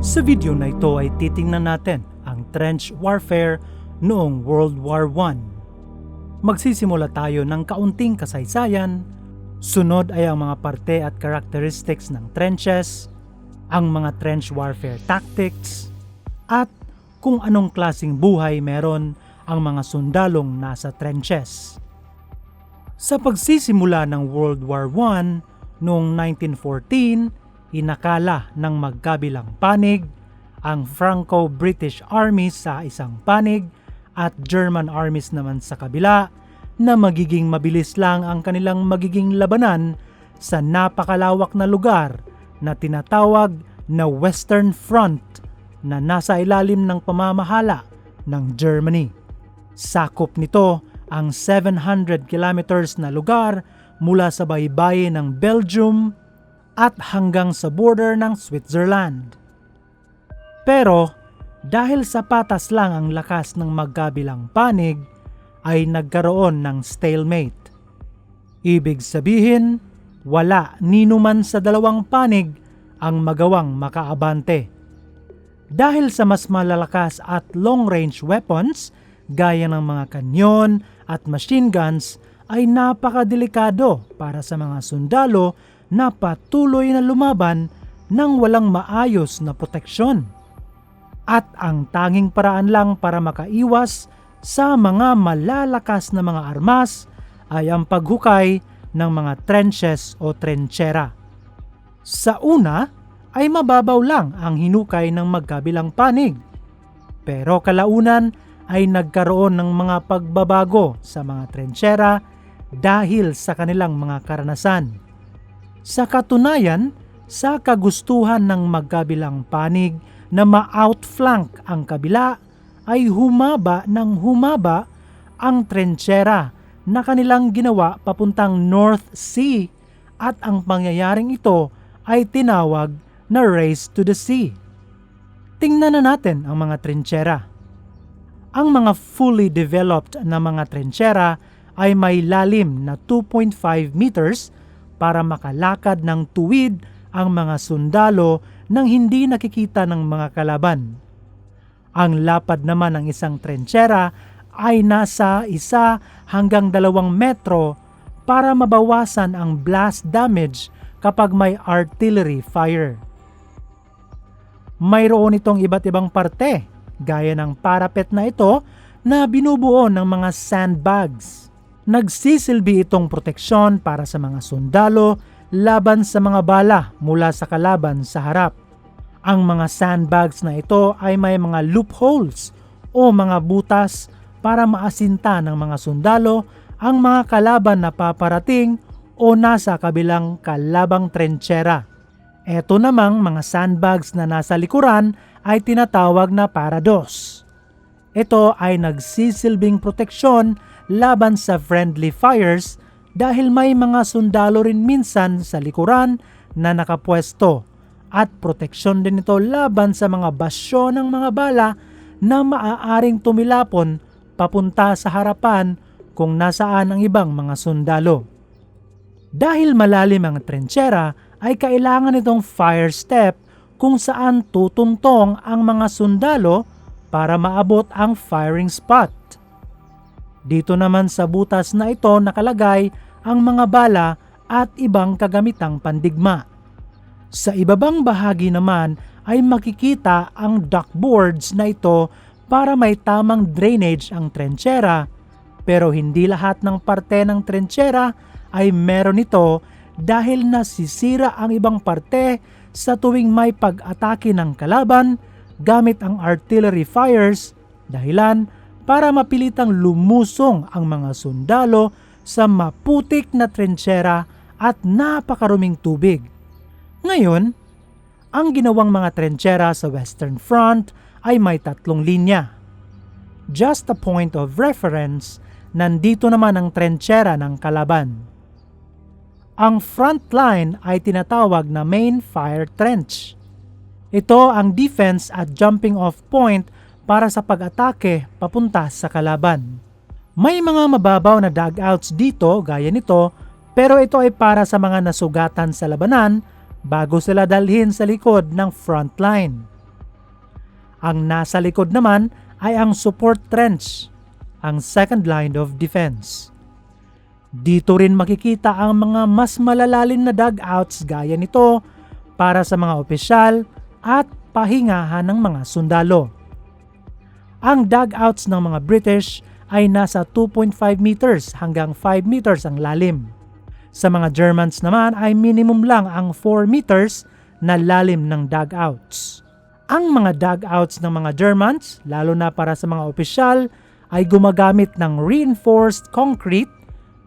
Sa video na ito ay titingnan natin ang trench warfare noong World War I. Magsisimula tayo ng kaunting kasaysayan, sunod ay ang mga parte at characteristics ng trenches, ang mga trench warfare tactics, at kung anong klasing buhay meron ang mga sundalong nasa trenches. Sa pagsisimula ng World War I noong 1914, inakala ng magkabilang panig ang Franco-British armies sa isang panig at German armies naman sa kabila na magiging mabilis lang ang kanilang magiging labanan sa napakalawak na lugar na tinatawag na Western Front na nasa ilalim ng pamamahala ng Germany. Sakop nito ang 700 kilometers na lugar mula sa baybayin ng Belgium at hanggang sa border ng Switzerland. Pero dahil sa patas lang ang lakas ng magkabilang panig, ay nagkaroon ng stalemate. Ibig sabihin, wala ninuman sa dalawang panig ang magawang makaabante. Dahil sa mas malalakas at long-range weapons, gaya ng mga kanyon at machine guns, ay napakadelikado para sa mga sundalo na patuloy na lumaban ng walang maayos na proteksyon at ang tanging paraan lang para makaiwas sa mga malalakas na mga armas ay ang paghukay ng mga trenches o trenchera. Sa una ay mababaw lang ang hinukay ng magkabilang panig. Pero kalaunan ay nagkaroon ng mga pagbabago sa mga trenchera dahil sa kanilang mga karanasan. Sa katunayan, sa kagustuhan ng magkabilang panig na ma-outflank ang kabila ay humaba ng humaba ang trenchera na kanilang ginawa papuntang North Sea at ang pangyayaring ito ay tinawag na Race to the Sea. Tingnan na natin ang mga trenchera. Ang mga fully developed na mga trenchera ay may lalim na 2.5 meters para makalakad ng tuwid ang mga sundalo nang hindi nakikita ng mga kalaban. Ang lapad naman ng isang trenchera ay nasa isa hanggang dalawang metro para mabawasan ang blast damage kapag may artillery fire. Mayroon itong iba't ibang parte, gaya ng parapet na ito na binubuo ng mga sandbags. Nagsisilbi itong proteksyon para sa mga sundalo laban sa mga bala mula sa kalaban sa harap. Ang mga sandbags na ito ay may mga loopholes o mga butas para maasinta ng mga sundalo ang mga kalaban na paparating o nasa kabilang kalabang trenchera. Ito namang mga sandbags na nasa likuran ay tinatawag na parados. Ito ay nagsisilbing proteksyon laban sa friendly fires dahil may mga sundalo rin minsan sa likuran na nakapwesto at proteksyon din ito laban sa mga basyo ng mga bala na maaaring tumilapon papunta sa harapan kung nasaan ang ibang mga sundalo. Dahil malalim ang trenchera ay kailangan itong fire step kung saan tutuntong ang mga sundalo para maabot ang firing spot. Dito naman sa butas na ito nakalagay ang mga bala at ibang kagamitang pandigma. Sa ibabang bahagi naman ay makikita ang duckboards na ito para may tamang drainage ang trenchera pero hindi lahat ng parte ng trenchera ay meron ito dahil nasisira ang ibang parte sa tuwing may pag-atake ng kalaban gamit ang artillery fires dahilan para mapilitang lumusong ang mga sundalo sa maputik na trenchera at napakaruming tubig. Ngayon, ang ginawang mga trenchera sa Western Front ay may tatlong linya. Just a point of reference, nandito naman ang trenchera ng kalaban. Ang front line ay tinatawag na main fire trench. Ito ang defense at jumping off point para sa pag-atake papunta sa kalaban. May mga mababaw na dugouts dito gaya nito pero ito ay para sa mga nasugatan sa labanan bago sila dalhin sa likod ng front line. Ang nasa likod naman ay ang support trench, ang second line of defense. Dito rin makikita ang mga mas malalalim na dugouts gaya nito para sa mga opisyal at pahingahan ng mga sundalo. Ang dugouts ng mga British ay nasa 2.5 meters hanggang 5 meters ang lalim. Sa mga Germans naman ay minimum lang ang 4 meters na lalim ng dugouts. Ang mga dugouts ng mga Germans, lalo na para sa mga opisyal, ay gumagamit ng reinforced concrete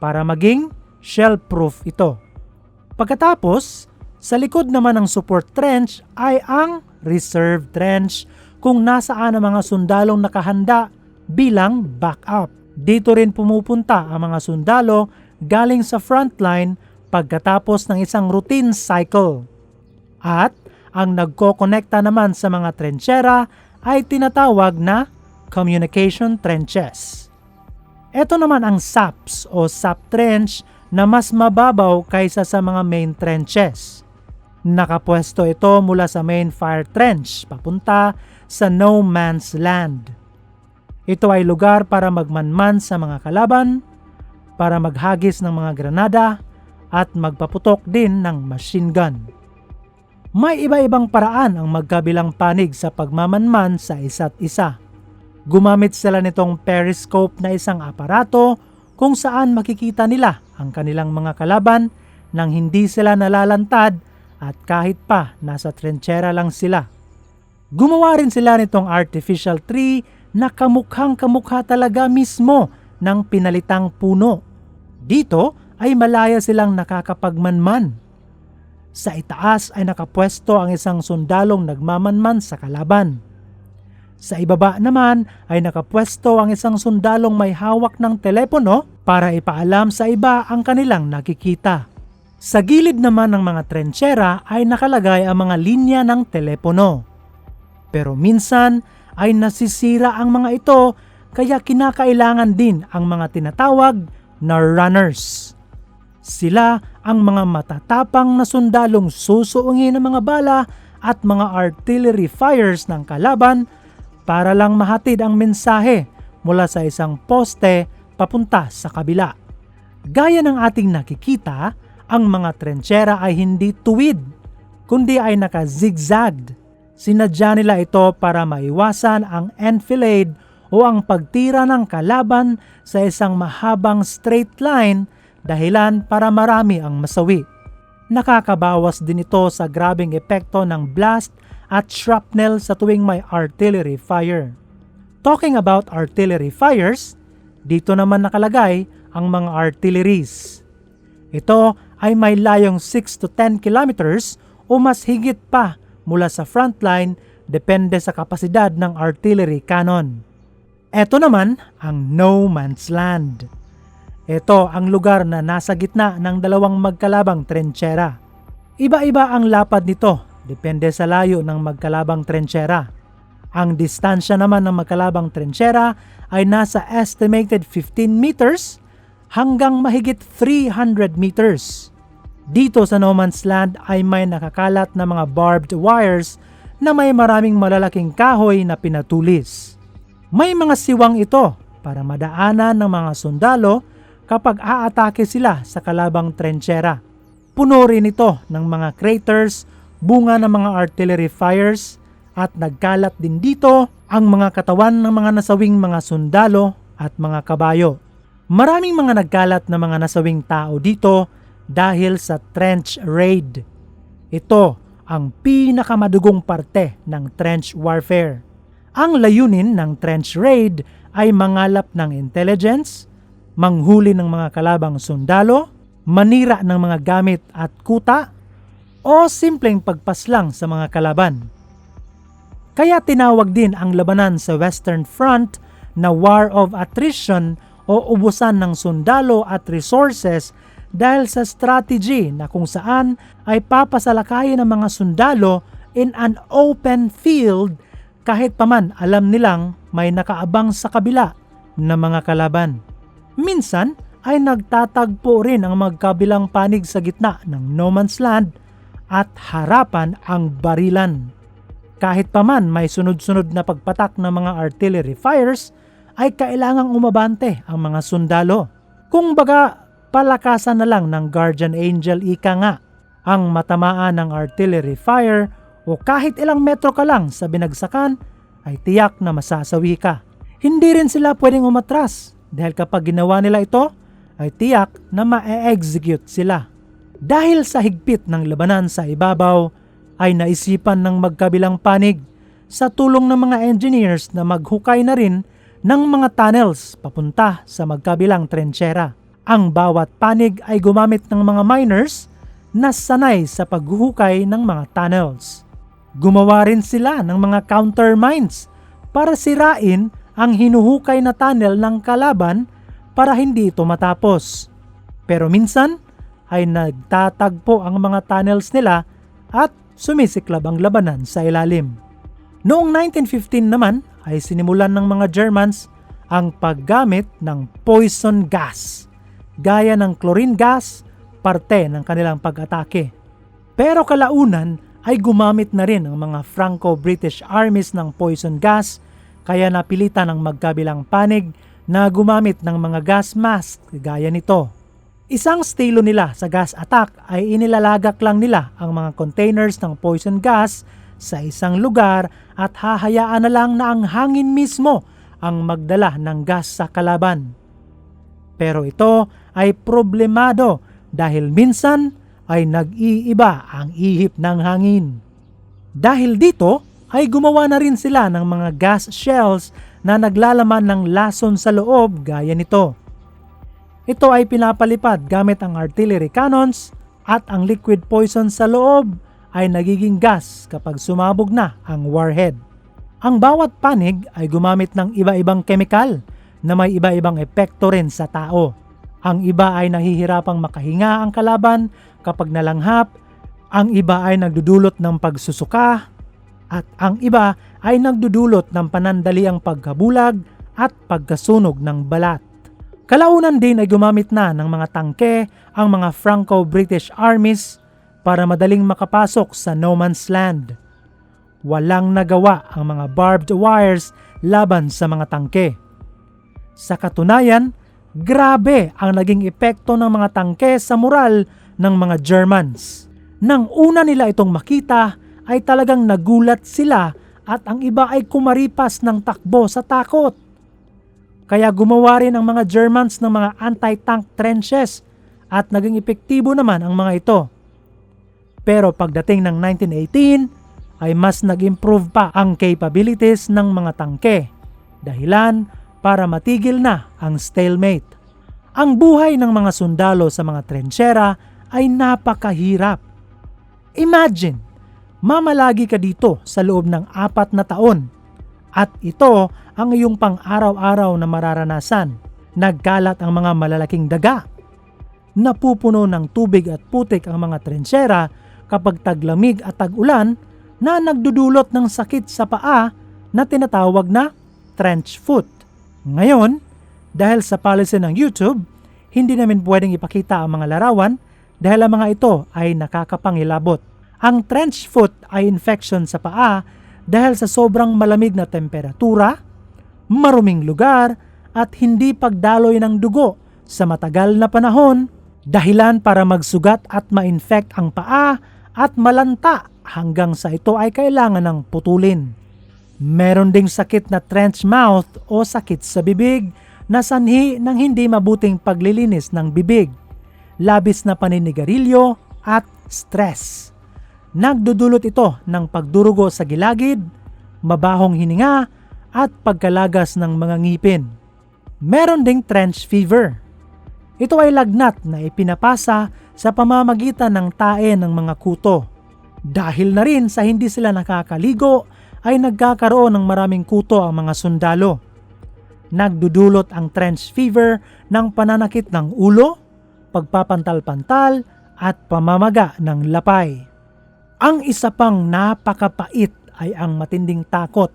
para maging shell-proof ito. Pagkatapos, sa likod naman ng support trench ay ang reserve trench kung nasaan ang mga sundalong nakahanda bilang backup. Dito rin pumupunta ang mga sundalo galing sa frontline pagkatapos ng isang routine cycle. At ang nagkokonekta naman sa mga trenchera ay tinatawag na communication trenches. Ito naman ang SAPs o SAP trench na mas mababaw kaysa sa mga main trenches. Nakapwesto ito mula sa main fire trench papunta sa no man's land. Ito ay lugar para magmanman sa mga kalaban, para maghagis ng mga granada, at magpaputok din ng machine gun. May iba-ibang paraan ang magkabilang panig sa pagmamanman sa isa't isa. Gumamit sila nitong periscope na isang aparato kung saan makikita nila ang kanilang mga kalaban nang hindi sila nalalantad at kahit pa nasa trenchera lang sila. Gumawa rin sila nitong artificial tree na kamukhang kamukha talaga mismo ng pinalitang puno. Dito ay malaya silang nakakapagmanman. Sa itaas ay nakapwesto ang isang sundalong nagmamanman sa kalaban. Sa ibaba naman ay nakapwesto ang isang sundalong may hawak ng telepono para ipaalam sa iba ang kanilang nakikita. Sa gilid naman ng mga trenchera ay nakalagay ang mga linya ng telepono. Pero minsan ay nasisira ang mga ito kaya kinakailangan din ang mga tinatawag na runners. Sila ang mga matatapang na sundalong susuungin ng mga bala at mga artillery fires ng kalaban para lang mahatid ang mensahe mula sa isang poste papunta sa kabila. Gaya ng ating nakikita, ang mga trenchera ay hindi tuwid, kundi ay naka-zigzagged. Sinadya nila ito para maiwasan ang enfilade o ang pagtira ng kalaban sa isang mahabang straight line dahilan para marami ang masawi. Nakakabawas din ito sa grabing epekto ng blast at shrapnel sa tuwing may artillery fire. Talking about artillery fires, dito naman nakalagay ang mga artilleries. Ito ay may layong 6 to 10 kilometers o mas higit pa mula sa frontline depende sa kapasidad ng artillery cannon. Ito naman ang no man's land. Ito ang lugar na nasa gitna ng dalawang magkalabang trenchera. Iba-iba ang lapad nito, depende sa layo ng magkalabang trenchera. Ang distansya naman ng magkalabang trenchera ay nasa estimated 15 meters hanggang mahigit 300 meters. Dito sa no man's land ay may nakakalat na mga barbed wires na may maraming malalaking kahoy na pinatulis. May mga siwang ito para madaanan ng mga sundalo kapag aatake sila sa kalabang trenchera. Puno rin ito ng mga craters, bunga ng mga artillery fires, at nagkalat din dito ang mga katawan ng mga nasawing mga sundalo at mga kabayo. Maraming mga nagkalat na mga nasawing tao dito dahil sa trench raid. Ito ang pinakamadugong parte ng trench warfare. Ang layunin ng trench raid ay mangalap ng intelligence, manghuli ng mga kalabang sundalo, manira ng mga gamit at kuta, o simpleng pagpaslang sa mga kalaban. Kaya tinawag din ang labanan sa Western Front na War of Attrition o ubusan ng sundalo at resources dahil sa strategy na kung saan ay papasalakayin ng mga sundalo in an open field kahit paman alam nilang may nakaabang sa kabila na mga kalaban. Minsan ay nagtatagpo rin ang magkabilang panig sa gitna ng no man's land at harapan ang barilan. Kahit pa man may sunod-sunod na pagpatak ng mga artillery fires, ay kailangang umabante ang mga sundalo. Kung baga, palakasan na lang ng guardian angel ika nga ang matamaan ng artillery fire o kahit ilang metro ka lang sa binagsakan ay tiyak na masasawi ka. Hindi rin sila pwedeng umatras dahil kapag ginawa nila ito ay tiyak na ma-execute sila. Dahil sa higpit ng labanan sa ibabaw ay naisipan ng magkabilang panig sa tulong ng mga engineers na maghukay na rin ng mga tunnels papunta sa magkabilang trenchera. Ang bawat panig ay gumamit ng mga miners na sanay sa paghuhukay ng mga tunnels. Gumawa rin sila ng mga counter mines para sirain ang hinuhukay na tunnel ng kalaban para hindi ito matapos. Pero minsan ay nagtatagpo ang mga tunnels nila at sumisiklab ang labanan sa ilalim. Noong 1915 naman ay sinimulan ng mga Germans ang paggamit ng poison gas, gaya ng chlorine gas parte ng kanilang pag-atake. Pero kalaunan ay gumamit na rin ang mga Franco-British armies ng poison gas kaya napilitan ang magkabilang panig na gumamit ng mga gas mask gaya nito. Isang stilo nila sa gas attack ay inilalagak lang nila ang mga containers ng poison gas sa isang lugar at hahayaan na lang na ang hangin mismo ang magdala ng gas sa kalaban. Pero ito ay problemado dahil minsan ay nag-iiba ang ihip ng hangin. Dahil dito ay gumawa na rin sila ng mga gas shells na naglalaman ng lason sa loob gaya nito. Ito ay pinapalipad gamit ang artillery cannons at ang liquid poison sa loob ay nagiging gas kapag sumabog na ang warhead. Ang bawat panig ay gumamit ng iba-ibang kemikal na may iba-ibang epekto rin sa tao. Ang iba ay nahihirapang makahinga ang kalaban kapag nalanghap, ang iba ay nagdudulot ng pagsusuka, at ang iba ay nagdudulot ng panandaliang pagkabulag at pagkasunog ng balat. Kalaunan din ay gumamit na ng mga tangke ang mga Franco-British armies para madaling makapasok sa no man's land. Walang nagawa ang mga barbed wires laban sa mga tangke. Sa katunayan, grabe ang naging epekto ng mga tangke sa moral ng mga Germans. Nang una nila itong makita ay talagang nagulat sila at ang iba ay kumaripas ng takbo sa takot. Kaya gumawa rin ang mga Germans ng mga anti-tank trenches at naging epektibo naman ang mga ito. Pero pagdating ng 1918 ay mas nag-improve pa ang capabilities ng mga tangke. Dahilan para matigil na ang stalemate. Ang buhay ng mga sundalo sa mga trenchera ay napakahirap. Imagine, mamalagi ka dito sa loob ng apat na taon at ito ang iyong pang-araw-araw na mararanasan. Nagkalat ang mga malalaking daga. Napupuno ng tubig at putik ang mga trenchera kapag taglamig at tag-ulan na nagdudulot ng sakit sa paa na tinatawag na trench foot. Ngayon, dahil sa policy ng YouTube, hindi namin pwedeng ipakita ang mga larawan dahil ang mga ito ay nakakapangilabot. Ang trench foot ay infection sa paa dahil sa sobrang malamig na temperatura, maruming lugar at hindi pagdaloy ng dugo sa matagal na panahon, dahilan para magsugat at ma-infect ang paa at malanta hanggang sa ito ay kailangan ng putulin. Meron ding sakit na trench mouth o sakit sa bibig na sanhi ng hindi mabuting paglilinis ng bibig, labis na paninigarilyo at stress. Nagdudulot ito ng pagdurugo sa gilagid, mabahong hininga at pagkalagas ng mga ngipin. Meron ding trench fever. Ito ay lagnat na ipinapasa sa pamamagitan ng tae ng mga kuto. Dahil na rin sa hindi sila nakakaligo ay nagkakaroon ng maraming kuto ang mga sundalo. Nagdudulot ang trench fever ng pananakit ng ulo, pagpapantal-pantal at pamamaga ng lapay. Ang isa pang napakapait ay ang matinding takot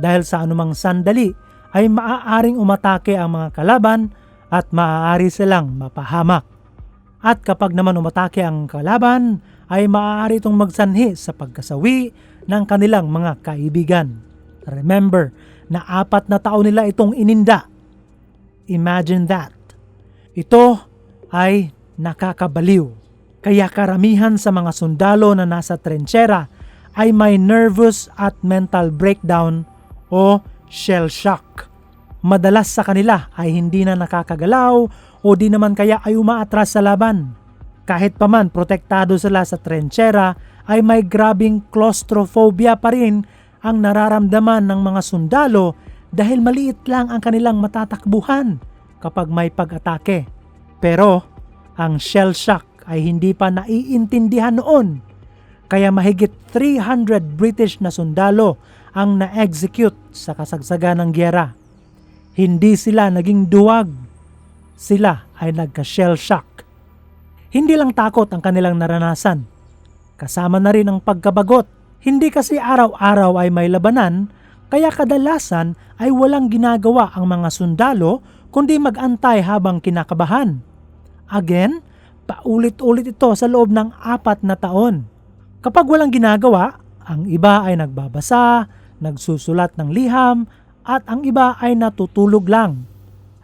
dahil sa anumang sandali ay maaaring umatake ang mga kalaban at maaari silang mapahamak. At kapag naman umatake ang kalaban, ay maaari itong magsanhi sa pagkasawi ng kanilang mga kaibigan. Remember na apat na taon nila itong ininda. Imagine that. Ito ay nakakabaliw. Kaya karamihan sa mga sundalo na nasa trenchera ay may nervous at mental breakdown o shell shock. Madalas sa kanila ay hindi na nakakagalaw o di naman kaya ay umaatras sa laban. Kahit pa man protektado sila sa trenchera ay may grabing claustrophobia pa rin ang nararamdaman ng mga sundalo dahil maliit lang ang kanilang matatakbuhan kapag may pag-atake. Pero ang shell shock ay hindi pa naiintindihan noon kaya mahigit 300 British na sundalo ang na-execute sa kasagsagan ng gyera. Hindi sila naging duwag. Sila ay nagka-shell shock. Hindi lang takot ang kanilang naranasan. Kasama na rin ang pagkabagot. Hindi kasi araw-araw ay may labanan, kaya kadalasan ay walang ginagawa ang mga sundalo kundi mag-antay habang kinakabahan. Again, paulit-ulit ito sa loob ng apat na taon. Kapag walang ginagawa, ang iba ay nagbabasa, nagsusulat ng liham, at ang iba ay natutulog lang.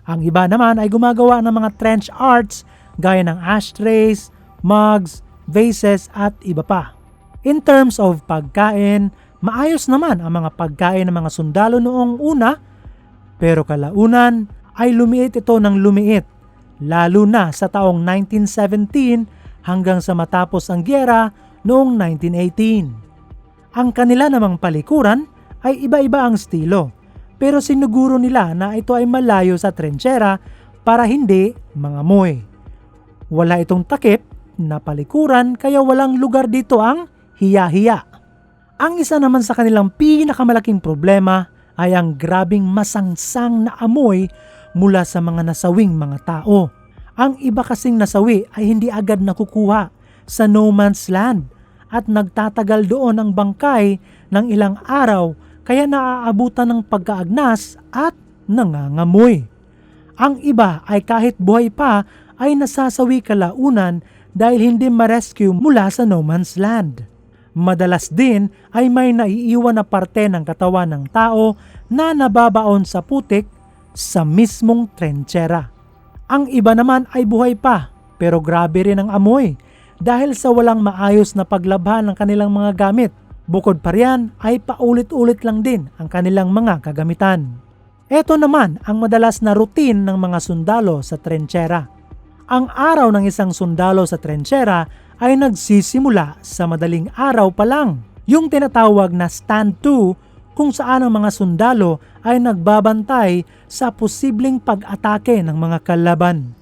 Ang iba naman ay gumagawa ng mga trench arts gaya ng ashtrays, mugs, vases at iba pa. In terms of pagkain, maayos naman ang mga pagkain ng mga sundalo noong una, pero kalaunan ay lumiit ito ng lumiit, lalo na sa taong 1917 hanggang sa matapos ang gyera noong 1918. Ang kanila namang palikuran ay iba-iba ang estilo, pero sinuguro nila na ito ay malayo sa trenchera para hindi mangamoy. Wala itong takip na palikuran kaya walang lugar dito ang hiya-hiya. Ang isa naman sa kanilang pinakamalaking problema ay ang grabing masangsang na amoy mula sa mga nasawing mga tao. Ang iba kasing nasawi ay hindi agad nakukuha sa no man's land at nagtatagal doon ang bangkay ng ilang araw kaya naaabutan ng pagkaagnas at nangangamoy. Ang iba ay kahit buhay pa ay nasasawi kalaunan dahil hindi ma-rescue mula sa no man's land. Madalas din ay may naiiwan na parte ng katawan ng tao na nababaon sa putik sa mismong trenchera. Ang iba naman ay buhay pa pero grabe rin ang amoy dahil sa walang maayos na paglabhan ng kanilang mga gamit. Bukod pa riyan ay paulit-ulit lang din ang kanilang mga kagamitan. Ito naman ang madalas na routine ng mga sundalo sa trenchera. Ang araw ng isang sundalo sa trenchera ay nagsisimula sa madaling araw pa lang. Yung tinatawag na stand 2 kung saan ang mga sundalo ay nagbabantay sa posibleng pag-atake ng mga kalaban.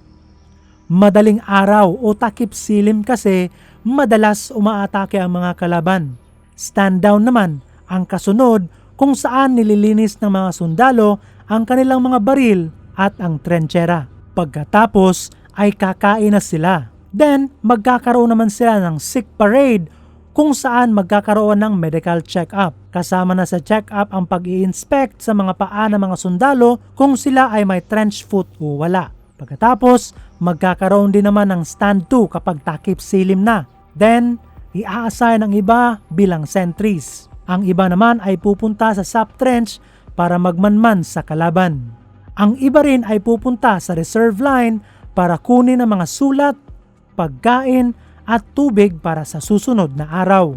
Madaling araw o takip silim kasi madalas umaatake ang mga kalaban. Stand down naman ang kasunod kung saan nililinis ng mga sundalo ang kanilang mga baril at ang trenchera. Pagkatapos ay kakain na sila. Then magkakaroon naman sila ng sick parade kung saan magkakaroon ng medical check-up. Kasama na sa check-up ang pag inspect sa mga paa ng mga sundalo kung sila ay may trench foot o wala. Pagkatapos, magkakaroon din naman ng stand 2 kapag takip silim na. Then, i-assign ang iba bilang sentries. Ang iba naman ay pupunta sa sub trench para magmanman sa kalaban. Ang iba rin ay pupunta sa reserve line para kunin ang mga sulat, pagkain at tubig para sa susunod na araw.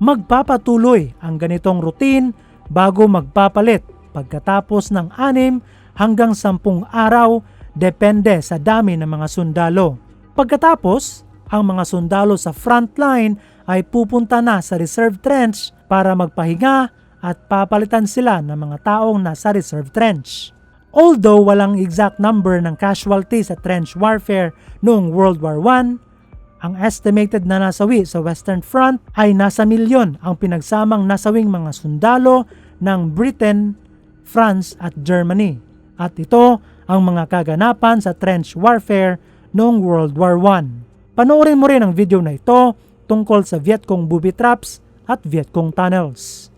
Magpapatuloy ang ganitong routine bago magpapalit pagkatapos ng anim hanggang sampung araw depende sa dami ng mga sundalo. Pagkatapos, ang mga sundalo sa front line ay pupunta na sa reserve trench para magpahinga at papalitan sila ng mga taong nasa reserve trench. Although walang exact number ng casualties sa trench warfare noong World War I, ang estimated na nasawi sa Western Front ay nasa milyon ang pinagsamang nasawing mga sundalo ng Britain, France at Germany. At ito ang mga kaganapan sa trench warfare noong World War I. Panoorin mo rin ang video na ito tungkol sa Vietcong booby traps at Vietcong tunnels.